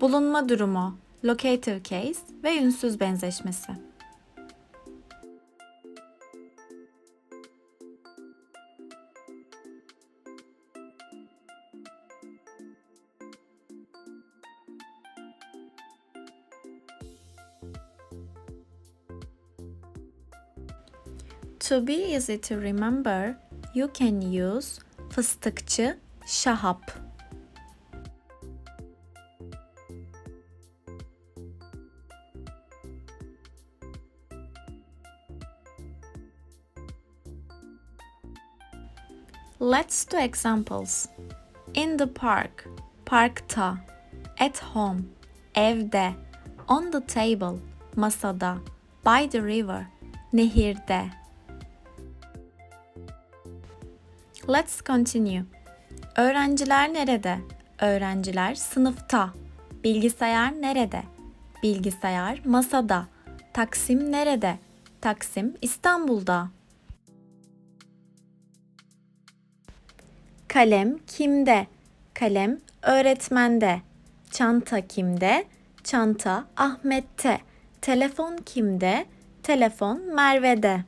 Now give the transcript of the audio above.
Bulunma durumu, locative case ve ünsüz benzeşmesi. To be easy to remember, you can use fıstıkçı, şahap. Let's do examples. In the park, parkta. At home, evde. On the table, masada. By the river, nehirde. Let's continue. Öğrenciler nerede? Öğrenciler sınıfta. Bilgisayar nerede? Bilgisayar masada. Taksim nerede? Taksim İstanbul'da. Kalem kimde? Kalem öğretmende. Çanta kimde? Çanta Ahmet'te. Telefon kimde? Telefon Merve'de.